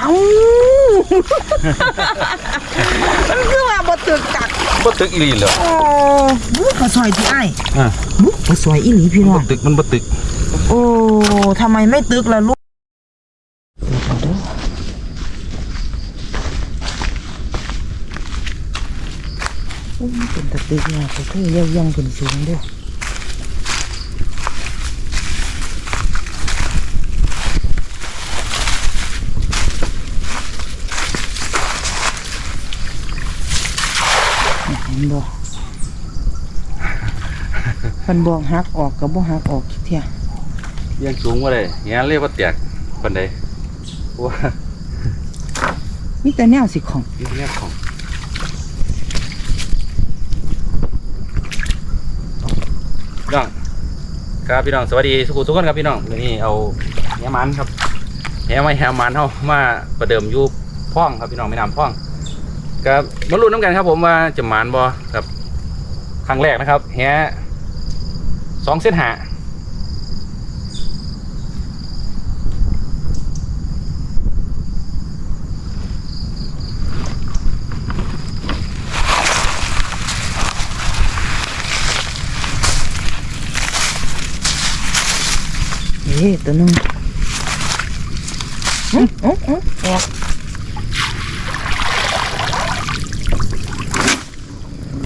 เอ้า มันคือว่าบ่ตึกกักบ่ตึกอีหลีเหรอโอ้บุกระซอยที่ไอ้ายอะบุกระซอยอีหลีพี่น้อบ่งตึกมันบ่ตึกโอ้ทำไมไม่ตึกล่ะลูกโอ้ยเป็นตะตึกเนี่ยก็คือเยี่ยงๆขึ้นสูงด้วย เห็นบ่มันบอกหักออกกับบ่หักออกคิดเที่ยยังสูงบ่ได้เฮียเลยบ่แตกปานใดเพราะว่ามีแต่แนวสิของนี่แนวของพี่น้องครับพี่น้องสวัสดีสุขุทุกคนครับพี่น้องวันนี้เอาแหมันครับแหมาแหมันเฮามาประเดิมอยู่พ่องครับพี่น้องแม่น้ำพ่อง ครับมาลุ้นน้ำกันครับ ผมว่าจะหมานบ่ครับครั้งแรกนะครับแหสองเส้นหาเอ๊ะตัวหนึงอื้ออื้ออื้อออก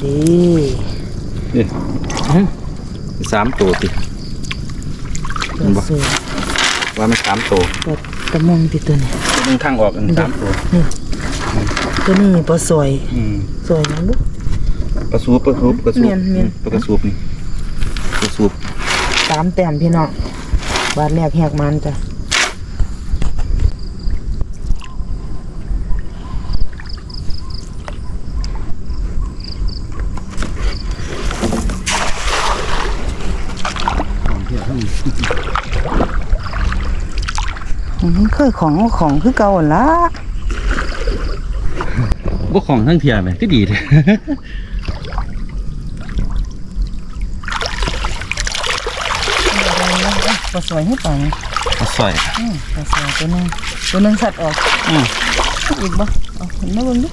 ดี นี่สามตัวติตัวสวยว่ามันสามตัวตัวตะมงติตัวนี้มึงทางออกกันสามตัวตัวนี้ปลาสวยอืมสวยนะลูกกระสูบกระสูบกระสูบเมียนเมียนตัวกระสูบนี่กระสูบสามแต้มพี่น้องบาทแรกแหกมันจ้ะ มันเคยของก็ของคือเก่าหั่นละพวกของทั้งเทียไหมที่ดีเลยปลาสวยให้ปังสวยอืมปลาสวยตัวหนึงตัวหนึงสัตว์ออกอืมอีกบ่เอาเห็นมาเบิ่งดิ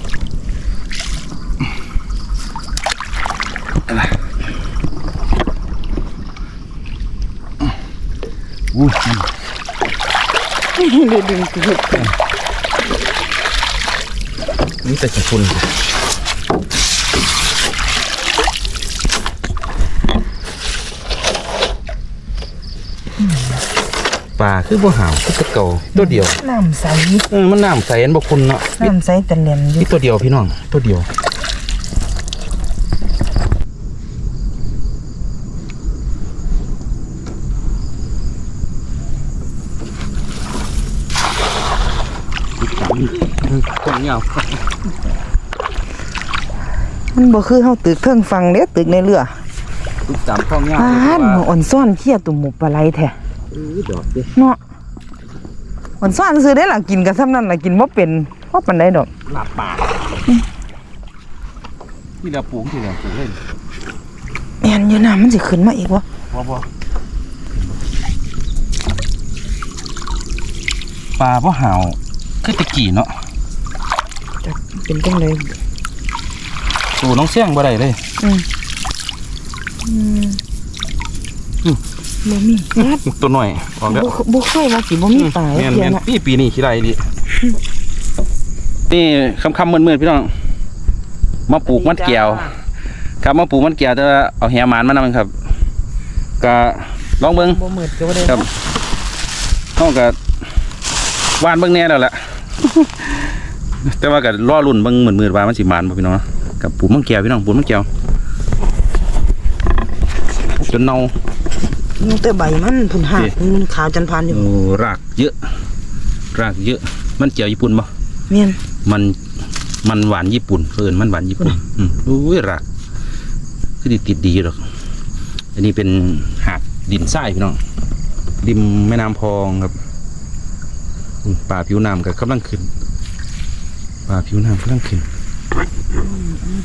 อู้เดี๋ยว ดึงคือนี่แต่ขี้ฝุ่นปลาคือบ่หาวคือตะเก่าตัวเดียวน้ำใสเออมันน้ำใสอันบ่คุณเนาะน้ำใสแต่เหลี่ยมอยู่นี่ตัวเดียวพี่น้องตัวเดียว คน เงามันบ่คือเฮาตึกเทิงฟังเด้ตึกในเรือลูกสามข้องเงาปานบ่อ่อนซ่อนเขี้ยตุ่มหมูปลาไหลแท้เออดอกเด้เนาะอ่อนซ่อนซื้อได้ล่ะกินก็ซ้ำนั้นล่ะกินบ่เป็นบ่ปานใดดอกหลับปากที่เราปลูกที่เราปลูกเล่นแม่นอยู่น้ำมันสิขึ้นมาอีกวะพอพอปลาพ่อหาวคือตะกี้เนาะจัก เป็นจังไดสู่น้องเสี่ยงบ่ได้เลยอืมอืมอืมบ่มีญาติตัวหน่อยออกแล้วบ่บ่เคยว่าสิบ่มีปลาแม่นเที่ยแม่นน่ะปีปีนี้ขี้ไรดินี่คำคำๆมืดๆพี่น้องมาปลูกมันแก้วครับมาปลูกมันแก้วจะเอาแหหมานมานำครับก็ลองเบิ่งบ่มืดก็บ่ได้ครับเขาก็วานเบิ่งแน่แล้วแหละ แต่ว่าก็รอรุ่นเบิ่งมืดๆว่ามันสิหมานบ่พี่น้องกับปลูกมันแก้วพี่น้องปลูกมันแก้วจนเน่ามีแต่ใบมันพุ่นหากนี่มันขาวจันพานอยู่โอ้รากเยอะ รากเยอะ มันเจียวญี่ปุ่นบ่แม่นมันมันหวานญี่ปุ่นเพิ่นมันหวานญี่ปุ่นอืมอุ้ยรากคือติดติดดีหรอก อันนี้เป็นหาดดินทรายพี่น้องริมแม่น้ำพองครับอืมป่าผิวน้ำก็กำลังขึ้น ป่าผิวน้ำกำลังขึ้น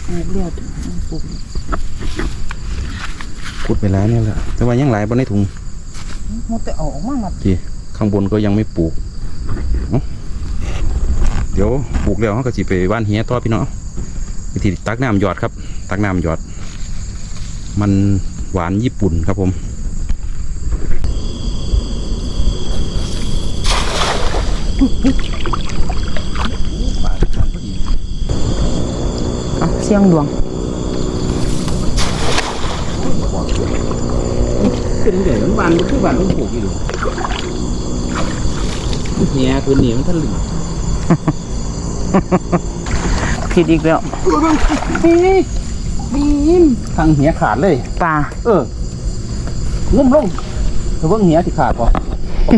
ปลูกเลือดปลูกขุดไปแล้วเนี่ยแหละแต่ว่ายังหลายบนในถุงมันแต่ออกมาหมดที่ข้างบนก็ยังไม่ปลูก เดี๋ยวปลูกแล้วเขาก็สิไปว่านเฮียต่อพี่น้องวิธีตักน้ำหยอดครับ ตักน้ำหยอด มันหวานญี่ปุ่นครับผมเอา เสียงดวงเป็นเดี๋ยวมันหวานมันคือหวานมันปลูกอยู่เฮียพื้นนี่มันทะลึ่งผิดอีกแล้วนี่นี่ทางเหียขาดเลยปลาเอองุ่มลงเธอเพิ่งเหียที่ขาดป่ะ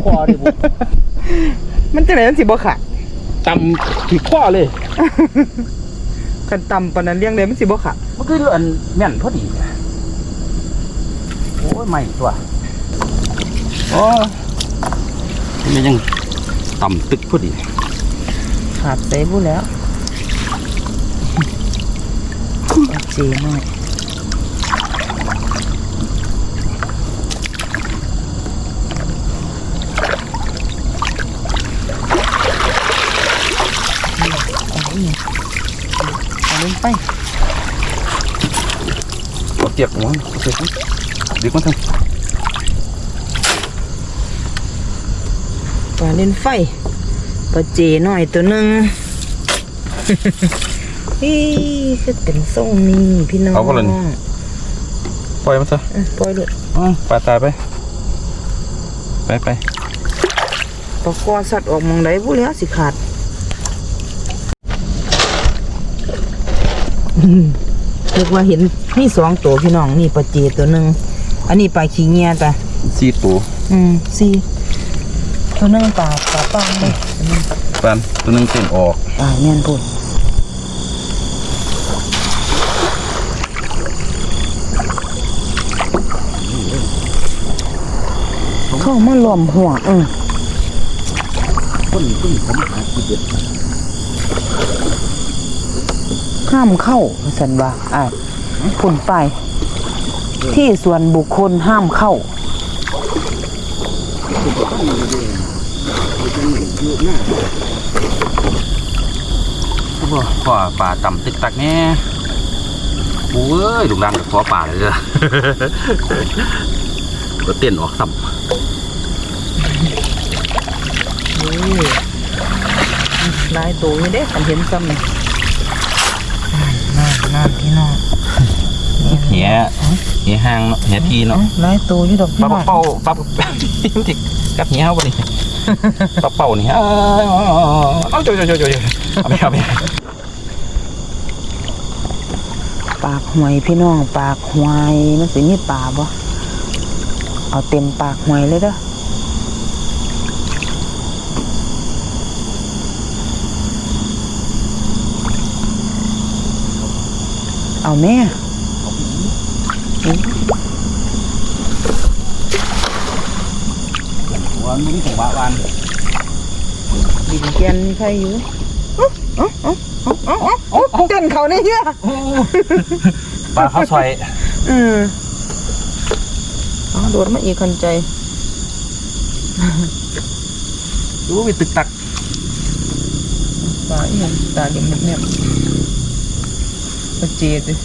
คอดิบุมันจะไหนมันสิบ่ขาดตำที่ข้อเลย กันต่ำปานนั้นเลี้ยงเลยมันสิบ่ขาดมันคือเลื่อนแม่นพอดีโอ้ยไม่ตัวโอ้ยมันยังต่ำตึกพอดีขาดใส่บุแล้วเอาเจหน่อยเอาลงไป เอาเจ็บหัวเอาเจ็บหัวเดี๋ยวมันทปลาเล่นไฟปลาเจหน่อยตัวหนึ่งนี่คือเป็นทรงนี้พี่น้องำปล่อยมันซะอะปล่อยเลยอ๋อปลาตายไป ไปไปปลากอสัตว์ออกมองได้บุแล้วสิขาดเรียกว่าเห็นนี่สองตัวพี่น้องนี่ปลาเจตัวหนึ่งอันนี้ปลาขี้เงียจ้ะสี่ตัวอืมสี่ตัวหนึ่งปลาปลาปังเลยปลาตัวหนึงเต้นออกอ่าเงี้ยพูดเข้ามาหล่อมหัวเออคนคนผมหาที่เด็ด ห้ามเข้าสันว่าอ่าฝุ่นไป ที่ส่วนบุคคลห้ามเข้าบ่พ่อปลาต่ำตึกตักแน่โอ้ยลูกหลานกับขอปลาเลยเด้อก็เต้นออกซ้ลายตัวอยู่เด้ขันเห็นซ้ำนี่นั่น นั่นพี่น้องำเหี้ยเหี้ยห้างเนาะเหี้ยทีเนาะลายตัวอยู่ดอกปพี่ลาน้องเป่าปลาติกกับเหี้ยเฮาบ่นี่ปลาเป่านี่เอ้ยเอาจ่อยๆๆๆเอาไปเอาไปปากหวยพี่น้องปากหวยมันสิมีปลาบ่เอาเต็มปากหวยเลยเด้อ เอาแม่วันนี้ของบ้านดินแกนมีใครอยู่เอ้าเอ้าเอ้าเอ้าเอ้าเอ้าเอ้าเต้นเขาในเหี้ยปลาข้าวซอยอืมเอาโดดมาอีกคันใจ ดูมีตึกตักปลาอีหยังตาเลี้ยงแนบ ปลาเจดเนี่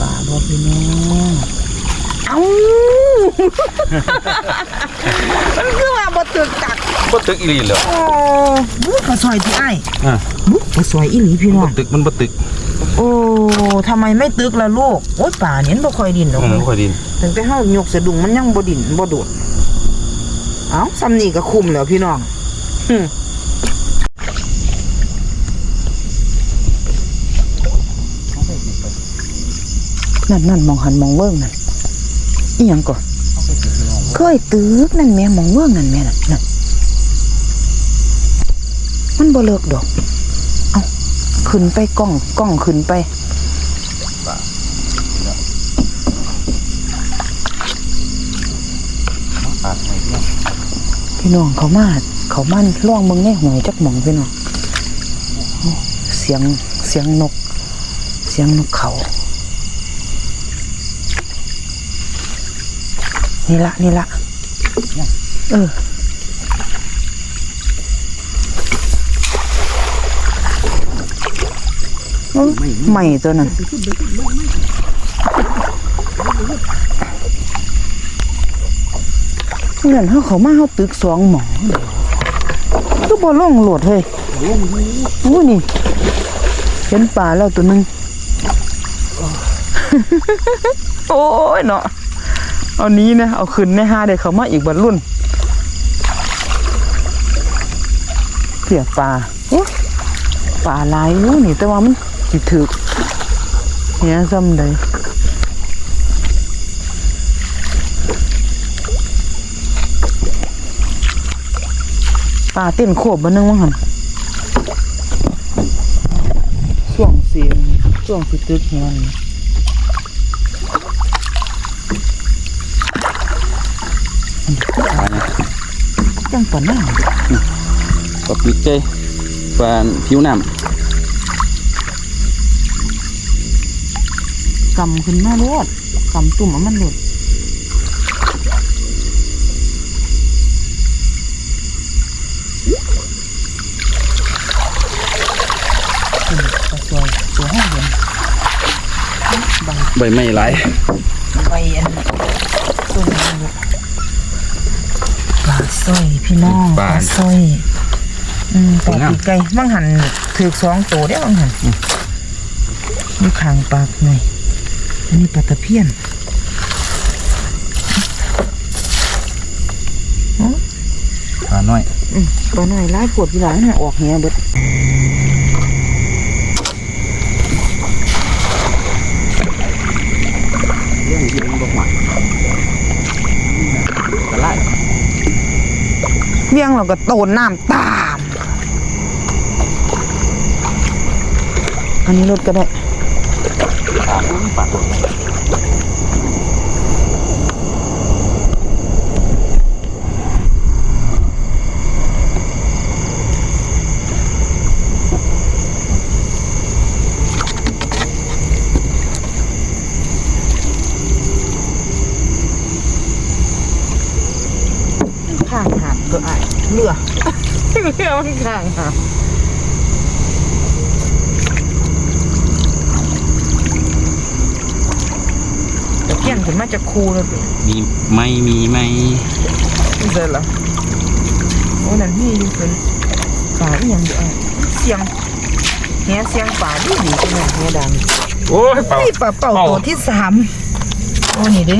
ป่าบ่พี่น้องเอ้า มันคือว่าบ่ตึกตั บ่ตึกอีหลีเหรอโอ้บุกระซอยที่ไอ้ายอะบุกกระซอยอีหลีพี่น้อบ่งตึกมันบ่ตึกโอ้ทำไมไม่ตึกล่ะลูก โอ้ยป่าเนี่ยมันบ่ค่อยดินดอกอืมบ่ค่อยดิน ถึงแต่เฮายกสะดุ้งมันยังบ่ดินบ่โดด เอ้าซ้ำนี่ก็คุ้มแล้วพี่น้องหึนั่นนั่นมองหันมองเบิ่งนั่นอีหยังก่อนเคยตึกนั่นแม่หมองเมืองนั่นแม่น่ะนั่นมัน บ่เลิกดอก เอาขึ้นไปกล้องกล้องขึ้นไปไม่เนี่ยพพี่น้องเขามาเขามั่นล่องมืองในหวยจักหมองพี่น้องเสียงเสียงนก เสียงนกเขา นี่ละนี่ละเออเอ้า ใหม่ตัวนั้นเงินเขาเขามาเขาตึกสองหมองก็บ่ล่องโหลดเฮ้ยโอ้นี่เห็นป่าแล้วตัวหนึงโอ้ยเนาะเอานี้นะเอาขึ้นในห้าเด็กเขามาอีกบรรลุนเสียปลาโอ้ปลาหลายอยู่นี่แต่ว่ามัน สิถึกเนี่ยซ้ำใดปลาเต้นโขบบันนึงมั้งหันช่วงเสียงช่วงสิตึกเงินปลาเนี่ยจังปะหน้าปลาปีกเจ้ปลาผิวน้ กำขึ้นมาโลดกำตุ่มเอามันโลดอืมปลาสวยตัวห้องเย็นใบำใบไม้หลายใบอันตุ่มเอาลูกปลาสร้อยพี่น้องปลาสร้อยอืมปลาปีกไก่บางหันถือสองตัวได้อบางหันนี่ขางปากหน่อย อันนี้ปลาตะเพียนปลาน้อยอืมปลาหน่อยไล่ปวดเวลาน่ะออกเหียเบิดเรื่องที่มันบอกหวานกระไรเบี้ยงเราก็โตนน้ำตาม อันนี้รถก็ได้ ปลาอุ้มปลาตัว ข้างหาดก็อะเรือ เรือมันข้างหาด ตะเกียนขึ้นมาจากคูเลยสิมีไม้มีไม้นี่เสร็จแล้วโอ้นั่นพี่อยู่เป็นป่าอีหยังอยู่อะเสียงเฮียเสียงป่าดีดีจังเลยเฮียดังโอ้ยเปล่านี่ป่าเป่าเป่าตัวที่สามโอ้นี่เด้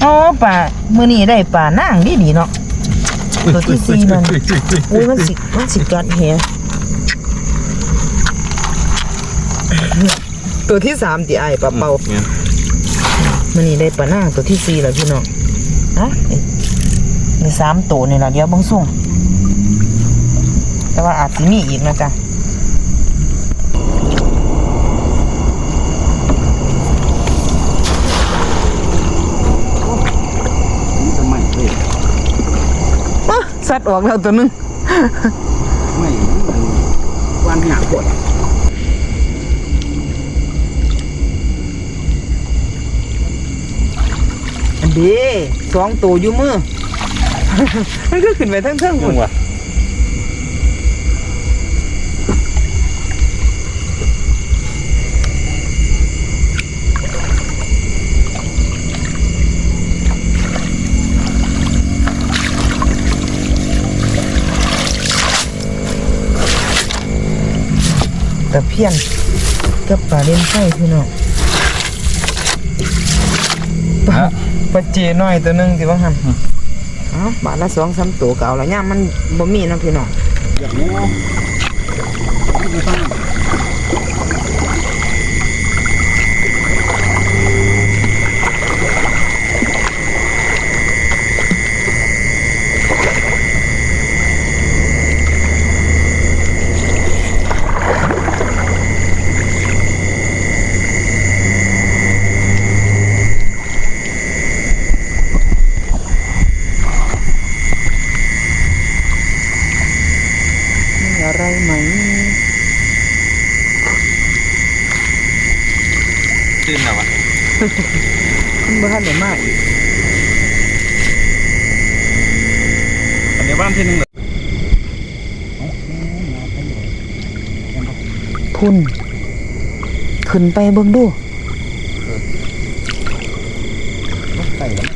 โอ้ป่ามือนี่ได้ป่านางดีดีเนาะ ตัวที่สี่นั่นโอ้ยมันสิมันสิกัดเฮียตัวที่สามที่ไอ้ายป่าเป่า เนี่ย มันนี่ได้ปลาหน้าตัวที่สี่แล้วพี่น้องอะมีสามตัวนี่แหละเดี๋ยวเบังส่งแต่ว่าอาจจะมีอีกนะจ๊ะนี่จะไม่เลยอ๊ะสัตว์ออกแล้วตัวหนึง ไม่มันวันหนักปวด เดีสองตัวอยู่มือ มันก็ขึ้นไปทั้งเทิงๆยัคุงณวะแต่เพี้ยนกับปลาเล่นไส้พี่น้อง ปลาปลาเจน้อยตัวหนึงที่ว่าหันเอ้าบาทละสองสามตัวเก่าแล้วย่ามมันบ่มีเนาะพี่น้อง อย่างนี้ไม่ต้อง ป ไหม ตื่นแล้ววะ คุณบ้านไหนมากอีก อันนี้บ้านที่หนึงเหรอ พุ่น ขึ้นไปเบิ่งดูต้งใส่แล้ว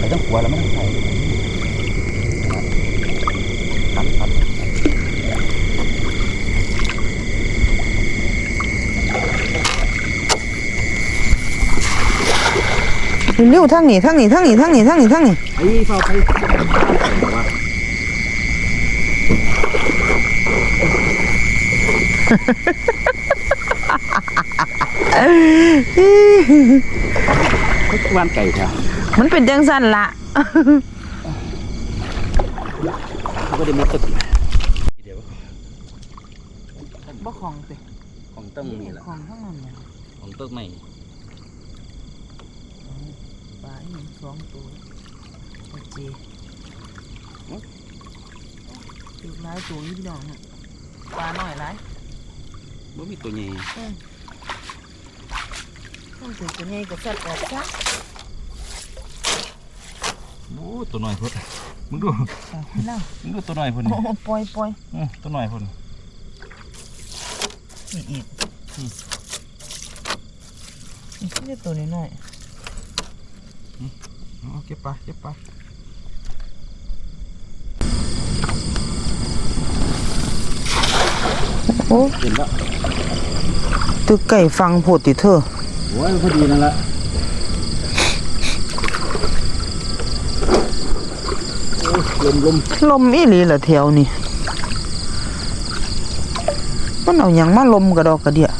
ไม่ต้องหัวแล้วไม่ต้องใส่ครับครับเร็วๆทางนี้ทางนี้ทางนี้ทางนี้ทางนี้ทางนี้ไอ้เฝ้าไป วันไก่ค่ะมันเป็นจังซั่นละเขาก็ได้มุดตึกเดี๋ยวบ่ของติของต้งนี่แหละของข้างนั้นน่ะของต้นใหม่ปลาอีหยังสองตัวโอเคตึกหลายตัวอยู่พี่น้องน่ะปลาน้อยหลายบ่มีตัวใหญ่ต้อง ถึงตัวใหญ่ก็สัดออกซะโอ้ตัวน้อยพุ่นมึงดูมึงดูตัวน้อยพุ่นโอ้ปล่อยปล่อยอตัวน้อยพุ่นอีกอีกนี่คือตัวน้อยเอาเก็บปลาเก็บปลาโอ้เห็นแล้วตึกไก่ฟังโพดติเธอ โอ้ยพอดีนั่นละลมลมลมอีหลีละแถวนี่มันเอาหยังมาลมกระดอกกระเดีย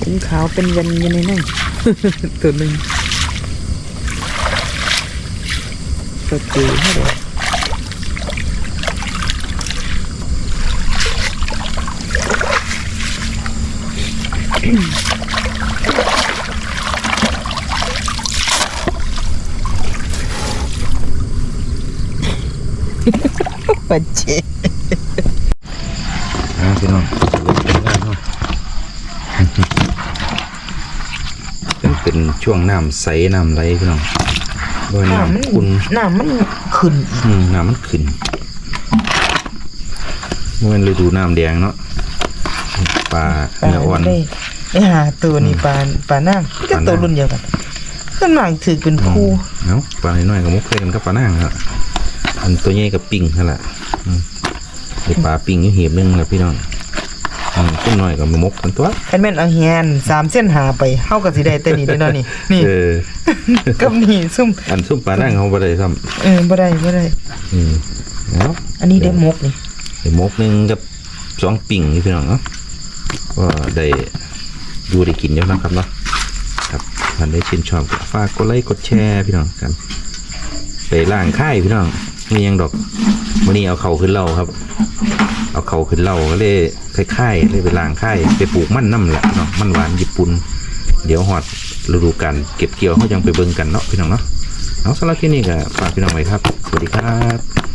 เป็นขาวเป็นเวนยู่ในนั่นตัวหนึ่ง ตัวจีให้ดูปัจเจอ่าพี่น้องเป็นเป็นช่วงน้ำใสน้ำไหลพี่น้อง บ่ให้น้ำมันน้ำขุ่นน้ำมันขึ้นอีกอืมน้ำมันขึ้นบ่แมันฤดูน้ำแดงเนาะปลาปลาเนื้ออ่อนได้ได้หาตัวนี่ปลาปลาหน้าก็ปลาหน้าตัวรุ่นเดียวกันขึ้นมาถือเป็นคู่เนาะปลาน้อยๆกับมุกเคยกันกับปลาหน้างครับอันตัวใหญ่กับปิ่งนั่นแหละอืมไอปลาปิ่งอยู่เหียบหนึงครับพี่น้อง อืมตัวน้อยกับมุกกันตัวคันแม่นเอาเฮียนสามเส้นหาไปเฮาก็สิได้แต่นี่เด้อเนาะนี่นี่เออกับนี่ซุ่มอันซุ่มปลาหน้างเขาบ่ได้ซ้เออบ่ได้บ่ได้ำอืมเนาะอันนี้ได้มกนี่ไอ้มกหนึ่งกับสองปิ่งนี่พี่น้องเนาะก็ได้ดูได้กินเยอะนะครับเนาะครับท่านได้ชื่นชอบก็ฝากกดไลค์กดแชร์พี่น้องกันไปล่างค่ายพี่น้อง มียังดอกวันนี้เอาเขาขึ้นเล่าครับ เอาเขาขึ้นเล่าก็เลยค่ายๆเลยไปล่างค่ายไปปลูกมันน้ำแหละเนาะมันหวานญี่ปุ่นเดี๋ยวหอดฤดูกาลเก็บเกี่ยวเขายังไปเบิ่งกันเนาะพี่น้องเนาะเอาสำหรับที่นี่ก็ฝากพี่น้องไว้ครับ สวัสดีครับ